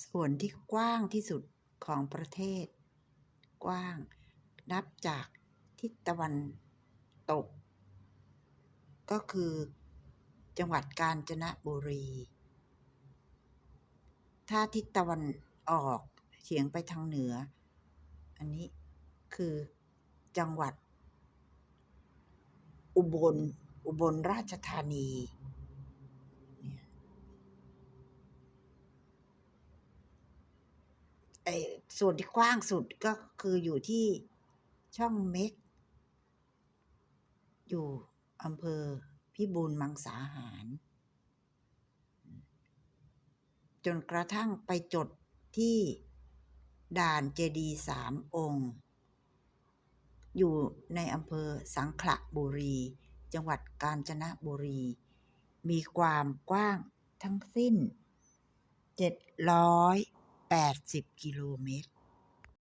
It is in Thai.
ส่วนที่กว้างที่สุดของประเทศ กว้าง นับจากทิศตะวันตก ก็คือ จังหวัดกาญจนบุรี ถ้าทิศตะวันออกเฉียงไปทางเหนือ อันนี้คือจังหวัด อุบล อุบลราชธานีเนี่ย ไอ้ส่วนที่กว้างสุดก็คืออยู่ที่ช่องเม็ก อยู่อำเภอพิบูลมังสาหาร จนกระทั่งไปจดที่ด่านเจดีสามองค์ อยู่ในอำเภอสังขละบุรี จังหวัดกาญจนบุรี มีความกว้างทั้งสิ้น 80 กิโลเมตร